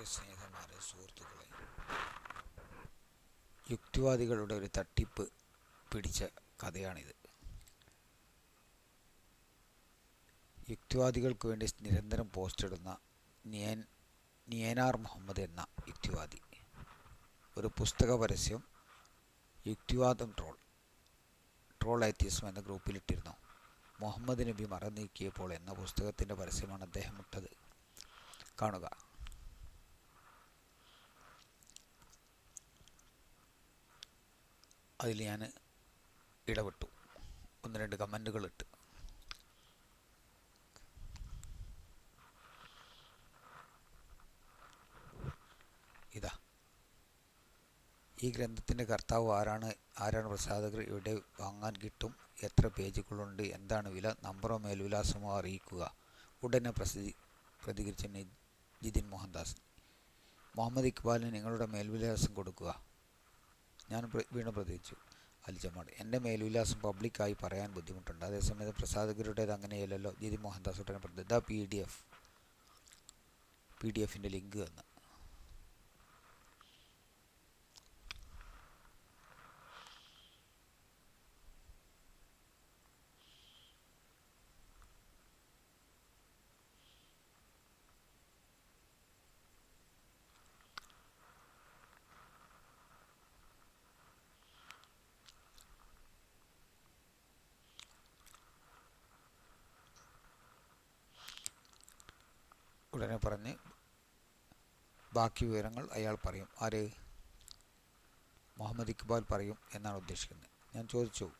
വളരെ സ്നേഹമായ സുഹൃത്തുക്കളെ യുക്തിവാദികളുടെ ഒരു തട്ടിപ്പ് പിടിച്ച കഥയാണിത്. യുക്തിവാദികൾക്ക് വേണ്ടി നിരന്തരം പോസ്റ്റ് ഇടുന്ന നിയൻ നിയനാർ മുഹമ്മദ് എന്ന യുക്തിവാദി. ഒരു പുസ്തക പരസ്യം യുക്തിവാദം ട്രോൾ ട്രോൾ ഐത്യസം എന്ന ഗ്രൂപ്പിലിട്ടിരുന്നു. മുഹമ്മദ് നബി മറന്നീക്കിയപ്പോൾ എന്ന പുസ്തകത്തിന്റെ പരസ്യമാണ് അദ്ദേഹം ഇട്ടത്. കാണുക. അതിൽ ഞാൻ ഇടപെട്ടു. ഒന്ന് രണ്ട് കമന്റുകൾ ഇട്ട്. ഇതാ. ഈ ഗ്രന്ഥത്തിന്റെ കർത്താവ് ആരാണ്? ആരാണ് പ്രസാധകർ? ഇവിടെ വാങ്ങാൻ കിട്ടും? എത്ര പേജുകളുണ്ട്? എന്താണ് വില? നമ്പറോ മേൽവിലാസമോ അറിയിക്കുക. ഉടനെ പ്രസിദ്ധി പ്രതികരിച്ച ജിതിൻ മോഹൻദാസ് മുഹമ്മദ് ഇക്ബാലിന് നിങ്ങളുടെ മേൽവിലാസം കൊടുക്കുക. ഞാൻ വീണ്ടും പ്രതികരിച്ചു അലിജമാട് എന്റെ മേൽവിലാസം പബ്ലിക്കായി പറയാൻ ബുദ്ധിമുട്ടുണ്ട്. അതേസമയത്ത് പ്രസാധകരുടേത് അങ്ങനെയല്ലല്ലോ? ദീദി മോഹൻദാസ് ഉടനെ പറഞ്ഞത് the P D F. P D എഫിന്റെ ലിങ്ക് എന്ന് ഉടനെ പറഞ്ഞ് ബാക്കി വിവരങ്ങൾ അയാൾ പറയും. ആര്? മുഹമ്മദ് ഇക്ബാൽ പറയും എന്നാണ് ഉദ്ദേശിക്കുന്നത്. ഞാൻ ചോദിച്ചു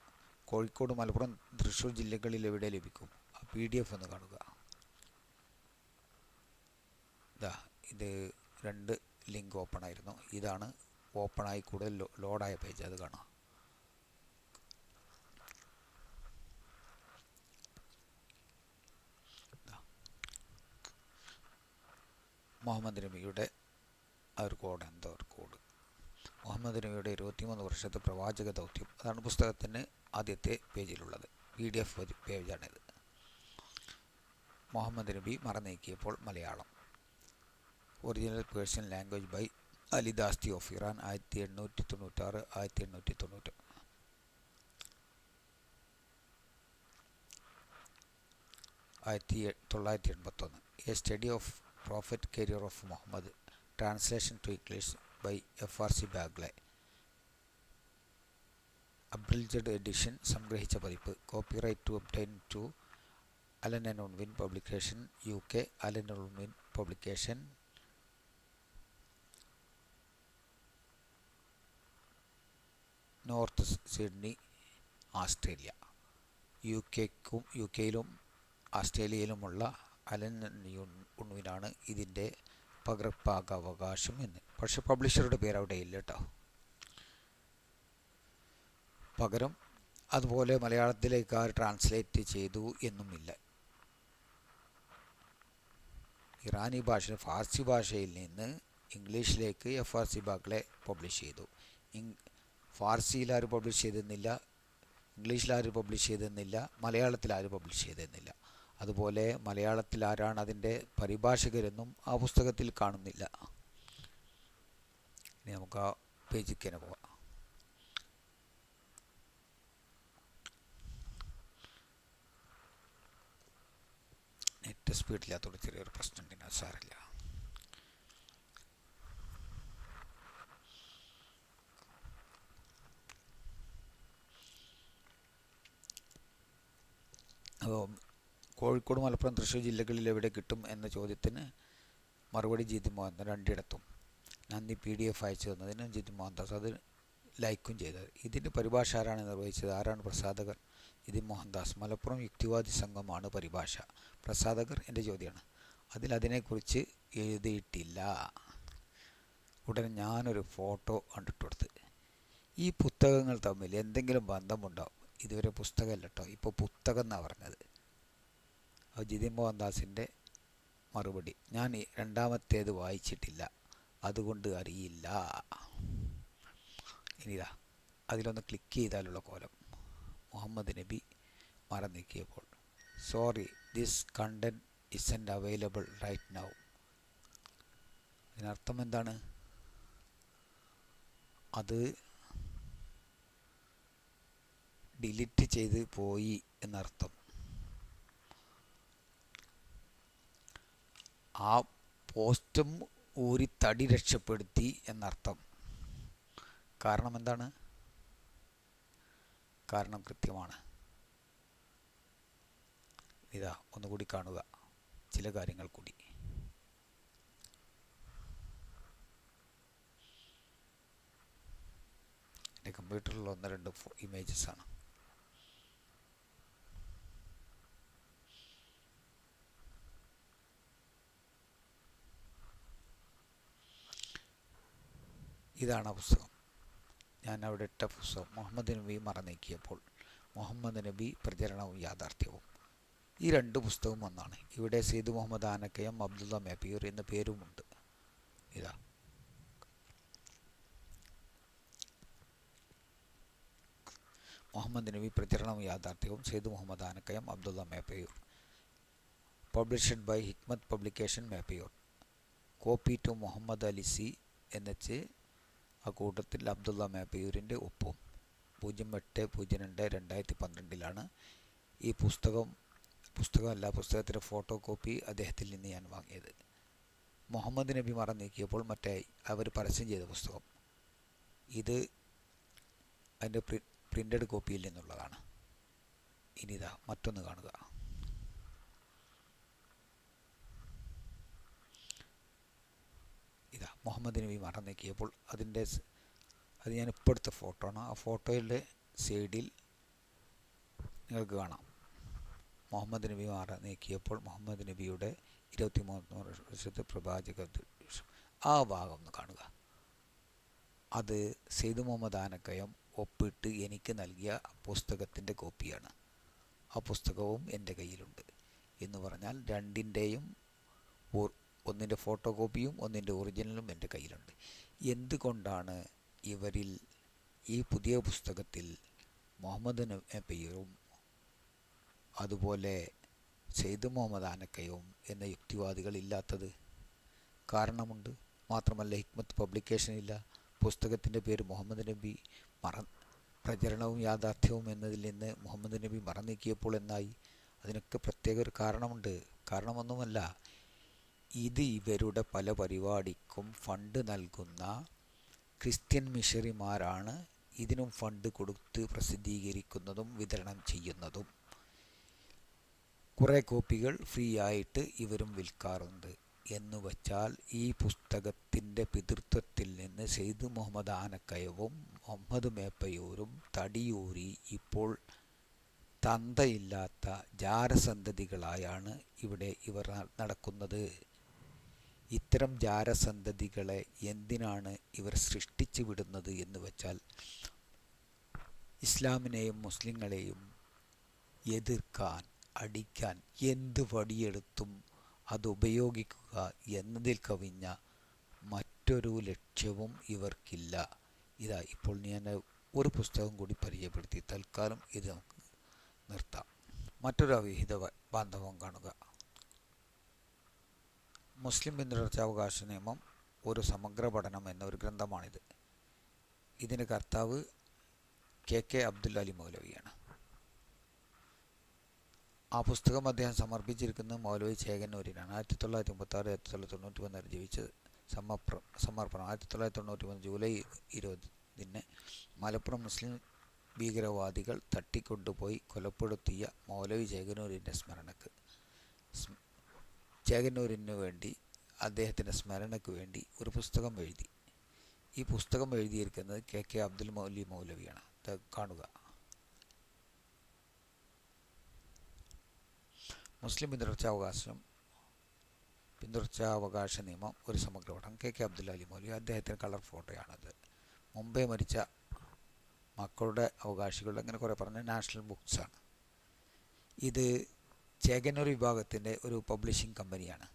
കോഴിക്കോട് മലപ്പുറം തൃശ്ശൂർ ജില്ലകളിൽ എവിടെ ലഭിക്കും? ആ പി ഡി എഫ് ഒന്ന് കാണുക. ഇതാ ഇത് രണ്ട് ലിങ്ക് ഓപ്പൺ ആയിരുന്നു. ഇതാണ് ഓപ്പണായി കൂടുതൽ ലോഡായ പേജ്. അത് കാണാം. മുഹമ്മദ് നബിയുടെ ആ ഒരു കോഡ് എന്തോ ഒരു കോഡ്? മുഹമ്മദ് നബിയുടെ ഇരുപത്തിമൂന്ന് വർഷത്തെ പ്രവാചക ദൗത്യം. അതാണ് പുസ്തകത്തിന് ആദ്യത്തെ പേജിലുള്ളത്. പി ഡി എഫ് പേജാണിത്. മുഹമ്മദ് നബി മറന്നീക്കിയപ്പോൾ Malayalam. Original Persian language by Ali Dashti of Iran ആയിരത്തി എണ്ണൂറ്റി തൊണ്ണൂറ്റാറ് ആയിരത്തി എണ്ണൂറ്റി തൊണ്ണൂറ്റ് ആയിരത്തി തൊള്ളായിരത്തി എൺപത്തൊന്ന്. A study of prophet career of Muhammad translation to English by F R C Bagley abridged edition സംഗ്രഹിച്ച പതിപ്പ് copyright to obtain to Allen and Unwin publication U K Allen Unwin publication North Sydney Australia U കെക്കും U കെയിലും ആസ്ട്രേലിയയിലുമുള്ള Allen ഉണ്ണുവിനാണ് ഇതിന്റെ പകർപ്പാകാവകാശം എന്ന്. പക്ഷെ പബ്ലിഷറുടെ പേര് അവിടെ ഇല്ല കേട്ടോ. പകരം അതുപോലെ മലയാളത്തിലേക്ക് ആർ ട്രാൻസ്ലേറ്റ് ചെയ്തു എന്നുമില്ല. ഇറാനി ഭാഷ ഫാർസി ഭാഷയിൽ നിന്ന് ഇംഗ്ലീഷിലേക്ക് F R C Bagley publish ചെയ്തു ഫാർസിയിൽ ആരും പബ്ലിഷ് ചെയ്തെന്നില്ല ഇംഗ്ലീഷിൽ ആരും പബ്ലിഷ് ചെയ്തെന്നില്ല മലയാളത്തിൽ ആരും പബ്ലിഷ് ചെയ്തെന്നില്ല. അതുപോലെ മലയാളത്തിൽ ആരാണ് അതിന്റെ പരിഭാഷകരെന്നും ആ പുസ്തകത്തിൽ കാണുന്നില്ല. ഇനി നമുക്ക് ആ പേജിക്ക് തന്നെ പോവാം. നെറ്റ് സ്പീഡില്ലാത്തോട് ചെറിയൊരു പ്രശ്നം ഉണ്ട് സാറില്ല അപ്പോൾ കോഴിക്കോട് മലപ്പുറം തൃശ്ശൂർ ജില്ലകളിൽ എവിടെ കിട്ടും എന്ന ചോദ്യത്തിന് മറുപടി ജിതി മോഹൻദാസ് രണ്ടിടത്തും. നന്ദി പി ഡി എഫ് അയച്ചു തന്നതിന് ജിതി മോഹൻദാസ് അത് ലൈക്കും ചെയ്തത് ഇതിന്റെ പരിഭാഷ ആരാണ് നിർവഹിച്ചത്? ആരാണ് പ്രസാധകർ? ജിതി മോഹൻദാസ്. മലപ്പുറം യുക്തിവാദി സംഘമാണ് പരിഭാഷ. പ്രസാധകർ എന്റെ ചോദ്യമാണ്. അതിൽ അതിനെക്കുറിച്ച് എഴുതിയിട്ടില്ല. ഉടനെ ഞാനൊരു ഫോട്ടോ കണ്ടിട്ട് കൊടുത്ത്. ഈ പുസ്തകങ്ങൾ തമ്മിൽ എന്തെങ്കിലും ബന്ധമുണ്ടോ? ഇതുവരെ പുസ്തകമല്ല കേട്ടോ. ഇപ്പോൾ പുസ്തകം എന്നാണ് പറഞ്ഞത്? ജിതിൻ മോഹൻദാസിന്റെ മറുപടി. ഞാൻ രണ്ടാമത്തേത് വായിച്ചിട്ടില്ല. അതുകൊണ്ട് അറിയില്ല. ഇനിതാ അതിലൊന്ന് ക്ലിക്ക് ചെയ്താലുള്ള കോലം. മുഹമ്മദ് നബി മറന്നീക്കിയപ്പോൾ sorry this content isn't available right now അതിനർത്ഥം എന്താണ്? അത് ഡിലീറ്റ് ചെയ്ത് പോയി എന്നർത്ഥം. ആ പോസ്റ്റും ഊരി തടി രക്ഷപ്പെടുത്തി എന്നർത്ഥം. കാരണം എന്താണ്? കാരണം കൃത്യമാണ്. ഇതാ ഒന്നുകൂടി കാണുക. ചില കാര്യങ്ങൾ കൂടി. എന്റെ കമ്പ്യൂട്ടറിൽ ഒന്ന് രണ്ട് ഇമേജസ് ആണ്. ഇതാണ് ആ പുസ്തകം. ഞാൻ അവിടെ ഇട്ട പുസ്തകം മുഹമ്മദ് നബി മറന്നേക്കിയപ്പോൾ മുഹമ്മദ് നബി പ്രചരണവും യാഥാർത്ഥ്യവും. ഈ രണ്ട് പുസ്തകവും ഒന്നാണ് ഇവിടെ സെയ്ദ് മുഹമ്മദ് ആനക്കയം അബ്ദുള്ള മേപ്പിയൂർ എന്ന പേരുമുണ്ട്. ഇതാ. മുഹമ്മദ് നബി പ്രചരണവും യാഥാർത്ഥ്യവും Syed Muhammad Anakkayam Abdullah Meppayur. Published by Hikmat publication Meppayur. Copy to Muhammad Ali C എന്നുവെച്ച് ആ കൂട്ടത്തിൽ അബ്ദുള്ള മേപ്പയൂരിന്റെ ഒപ്പും പൂജ്യം എട്ട് പൂജ്യം രണ്ട് രണ്ടായിരത്തി പന്ത്രണ്ടിലാണ് ഈ പുസ്തകം പുസ്തകമല്ല പുസ്തകത്തിന്റെ ഫോട്ടോ കോപ്പി അദ്ദേഹത്തിൽ നിന്ന് ഞാൻ വാങ്ങിയത്. മുഹമ്മദ് നബി മറ നീക്കിയപ്പോൾ മറ്റേ അവർ പരസ്യം ചെയ്ത പുസ്തകം. ഇത് അതിന്റെ പ്രി പ്രിന്റഡ് കോപ്പിയിൽ നിന്നുള്ളതാണ്. ഇനിതാ മറ്റൊന്ന് കാണുക ഇതാ മുഹമ്മദ് നബി മറന്നേക്കിയപ്പോൾ നീക്കിയപ്പോൾ അതിന്റെ അത് ഞാൻ ഇപ്പോൾ എടുത്ത ഫോട്ടോ ആണ്. ആ ഫോട്ടോയുടെ സൈഡിൽ നിങ്ങൾക്ക് കാണാം. മുഹമ്മദ് നബി മാറ നീക്കിയപ്പോൾ മുഹമ്മദ് നബിയുടെ ഇരുപത്തി മൂന്ന് വർഷത്തെ പ്രവാചക ആ ഭാഗം ഒന്ന് കാണുക. അത് സെയ്ദ് മുഹമ്മദ് ആനക്കയം ഒപ്പിട്ട് എനിക്ക് നൽകിയ പുസ്തകത്തിന്റെ കോപ്പിയാണ്. ആ പുസ്തകവും എന്റെ കയ്യിലുണ്ട് എന്ന് പറഞ്ഞാൽ രണ്ടിന്റെയും ഒന്നിന്റെ ഫോട്ടോ കോപ്പിയും ഒന്നിന്റെ ഒറിജിനലും എന്റെ കയ്യിലുണ്ട്. എന്തുകൊണ്ടാണ് ഇവരിൽ ഈ പുതിയ പുസ്തകത്തിൽ മുഹമ്മദ് നബീറും അതുപോലെ സെയ്ദ് മുഹമ്മദ് ആനക്കയും എന്ന യുക്തിവാദികൾ ഇല്ലാത്തത് കാരണമുണ്ട്? മാത്രമല്ല ഹിക്മത്ത് പബ്ലിക്കേഷൻ ഇല്ല. പുസ്തകത്തിന്റെ പേര് മുഹമ്മദ് നബി മറ പ്രചരണവും യാഥാർത്ഥ്യവും എന്നതിൽ നിന്ന് മുഹമ്മദ് നബി മറന്നീക്കിയപ്പോൾ എന്നായി. അതിനൊക്കെ പ്രത്യേക ഒരു കാരണമുണ്ട്. കാരണമൊന്നുമല്ല ഇത് ഇവരുടെ പല പരിപാടിക്കും ഫണ്ട് നൽകുന്ന ക്രിസ്ത്യൻ മിഷറിമാരാണ് ഇതിനും ഫണ്ട് കൊടുത്ത് പ്രസിദ്ധീകരിക്കുന്നതും വിതരണം ചെയ്യുന്നതും. കുറേ കോപ്പികൾ ഫ്രീ ആയിട്ട് ഇവരും വിൽക്കാറുണ്ട്. എന്ന് വച്ചാൽ ഈ പുസ്തകത്തിന്റെ പിതൃത്വത്തിൽ നിന്ന് സെയ്ദ് മുഹമ്മദ് ആനക്കയവും മുഹമ്മദ് മേപ്പയൂരും തടിയൂരി ഇപ്പോൾ തന്തയില്ലാത്ത ജാരസന്തതികളായാണ് ഇവിടെ ഇവർ നടക്കുന്നത്. ഇത്തരം ജാരസന്തതികളെ എന്തിനാണ് ഇവർ സൃഷ്ടിച്ചു വിടുന്നത് എന്ന് വെച്ചാൽ ഇസ്ലാമിനെയും മുസ്ലിങ്ങളെയും എതിർക്കാൻ അടിക്കാൻ എന്ത് വടിയെടുത്തും അത് ഉപയോഗിക്കുക എന്നതിൽ കവിഞ്ഞ മറ്റൊരു ലക്ഷ്യവും ഇവർക്കില്ല. ഇതാ ഇപ്പോൾ ഞാൻ ഒരു പുസ്തകം കൂടി പരിചയപ്പെടുത്തി. തൽക്കാലം ഇത് നമുക്ക് നിർത്താം. മറ്റൊരു അവിഹിത ബാന്ധവം കാണുക. മുസ്ലിം പിന്തുടർച്ചാവകാശ നിയമം ഒരു സമഗ്ര പഠനം എന്ന ഒരു ഗ്രന്ഥമാണിത്. ഇതിന്റെ കർത്താവ് കെ കെ അബ്ദുൽ അലി മൗലവിയാണ്. ആ പുസ്തകം അദ്ദേഹം സമർപ്പിച്ചിരിക്കുന്നത് മൗലവി ചേകന്നൂരിനാണ്. ആയിരത്തി തൊള്ളായിരത്തി മുപ്പത്തി ആറ് ആയിരത്തി തൊള്ളായിരത്തി തൊണ്ണൂറ്റി മൂന്നിൽ ജീവിച്ച് സമർപ്പ സമർപ്പണം. ആയിരത്തി തൊള്ളായിരത്തി തൊണ്ണൂറ്റി മൂന്ന് ജൂലൈ ഇരുപതിന് മലപ്പുറം മുസ്ലിം ഭീകരവാദികൾ തട്ടിക്കൊണ്ടുപോയി കൊലപ്പെടുത്തിയ മൗലവി ചേകനൂരിന്റെ സ്മരണക്ക്. ചേകന്നൂരിന് വേണ്ടി അദ്ദേഹത്തിന്റെ സ്മരണയ്ക്ക് വേണ്ടി ഒരു പുസ്തകം എഴുതി. ഈ പുസ്തകം എഴുതിയിരിക്കുന്നത് കെ കെ അബ്ദുൽ മൗലി മൗലവിയാണ്. കാണുക. മുസ്ലിം പിന്തുടർച്ചാവകാശം പിന്തുടർച്ചാവകാശ നിയമം ഒരു സമഗ്ര പഠനം കെ കെ അബ്ദുൽ അലി മൗലി അദ്ദേഹത്തിന്റെ കളർ ഫോട്ടോയാണത്. മുംബൈ മരിച്ച മക്കളുടെ അവകാശികളുടെ അങ്ങനെ കുറേ പറഞ്ഞ നാഷണൽ ബുക്സാണ്. ഇത് ചേകന്നൂർ വിഭാഗത്തിന്റെ ഒരു പബ്ലിഷിംഗ് കമ്പനിയാണ്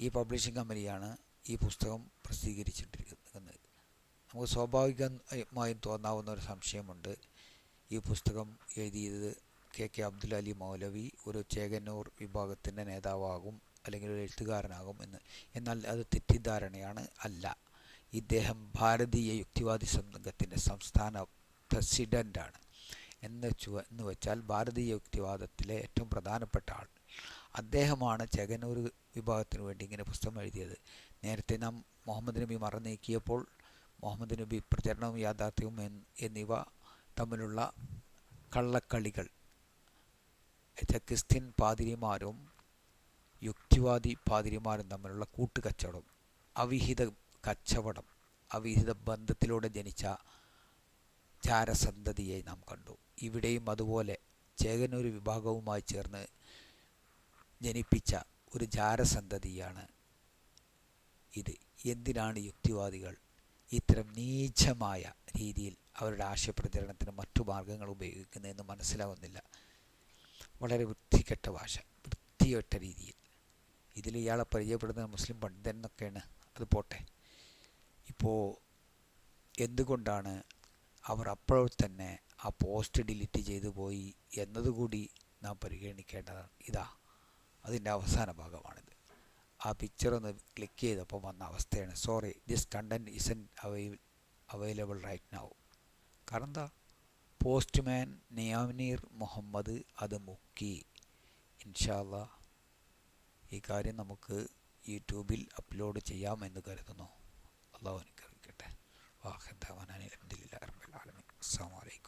ഈ പബ്ലിഷിംഗ് കമ്പനിയാണ് ഈ പുസ്തകം പ്രസിദ്ധീകരിച്ചിട്ടിരിക്കുന്നത്. നമുക്ക് സ്വാഭാവികമായും തോന്നാവുന്ന ഒരു സംശയമുണ്ട്. ഈ പുസ്തകം എഴുതിയത് കെ കെ അബ്ദുൽ അലി മൗലവി ഒരു ചേകന്നൂർ വിഭാഗത്തിന്റെ നേതാവാകും അല്ലെങ്കിൽ ഒരു എഴുത്തുകാരനാകും എന്ന്. എന്നാൽ അത് തെറ്റിദ്ധാരണയാണ് അല്ല. ഇദ്ദേഹം ഭാരതീയ യുക്തിവാദി സംഘത്തിന്റെ സംസ്ഥാന പ്രസിഡന്റാണ്. എന്ന് എന്ന് വെച്ചാൽ ഭാരതീയ യുക്തിവാദത്തിലെ ഏറ്റവും പ്രധാനപ്പെട്ട ആൾ. അദ്ദേഹമാണ് ചെകനൂർ വിഭാഗത്തിന് വേണ്ടി ഇങ്ങനെ പുസ്തകം എഴുതിയത്. നേരത്തെ നാം മുഹമ്മദ് നബി മറന്നീക്കിയപ്പോൾ മുഹമ്മദ് നബി പ്രചരണവും യാഥാർത്ഥ്യവും എന്നിവ തമ്മിലുള്ള കള്ളക്കളികൾ. ക്രിസ്ത്യൻ പാതിരിമാരും യുക്തിവാദി പാതിരിമാരും തമ്മിലുള്ള കൂട്ടുകച്ചവടം അവിഹിത കച്ചവടം അവിഹിത ബന്ധത്തിലൂടെ ജനിച്ച ജാരസന്തതിയെ നാം കണ്ടു. ഇവിടെയും അതുപോലെ ചേകനൂർ വിഭാഗവുമായി ചേർന്ന് ജനിപ്പിച്ച ഒരു ജാരസന്തതിയാണ് ഇത്. എന്തിനാണ് യുക്തിവാദികൾ ഇത്തരം നീചമായ രീതിയിൽ അവരുടെ ആശയപ്രചരണത്തിന് മറ്റു മാർഗങ്ങൾ ഉപയോഗിക്കുന്നതെന്ന് മനസ്സിലാവുന്നില്ല? വളരെ വൃത്തികെട്ട ഭാഷ വൃത്തികെട്ട രീതിയിൽ. ഇതിൽ ഇയാളെ പരിചയപ്പെടുന്ന മുസ്ലിം പണ്ഡിതൻ എന്നൊക്കെയാണ്. അത് പോട്ടെ. ഇപ്പോൾ എന്തുകൊണ്ടാണ് അവർ അപ്പോൾ തന്നെ ആ പോസ്റ്റ് ഡിലീറ്റ് ചെയ്തു പോയി എന്നതുകൂടി നാം പരിഗണിക്കേണ്ടതാണ്. ഇതാ അതിന്റെ അവസാന ഭാഗമാണിത്. ആ പിക്ചർ ഒന്ന് ക്ലിക്ക് ചെയ്തപ്പോൾ വന്ന അവസ്ഥയാണ്. സോറി ദിസ് കണ്ടന്റ് ഇസൻ അവൈ അവൈലബിൾ റൈറ്റ് നൗ കാരണം എന്താ? പോസ്റ്റ്മാൻ നിയാമിനീർ മുഹമ്മദ് അത് മുക്കി. ഇൻഷാല്ല ഈ കാര്യം നമുക്ക് യൂട്യൂബിൽ അപ്ലോഡ് ചെയ്യാമെന്ന് കരുതുന്നു. അള്ളാഹു അനുഗ്രഹിക്കട്ടെ. വാഹന്താവാൻ അലഹദില്ല አሰላሙ አለይኩም።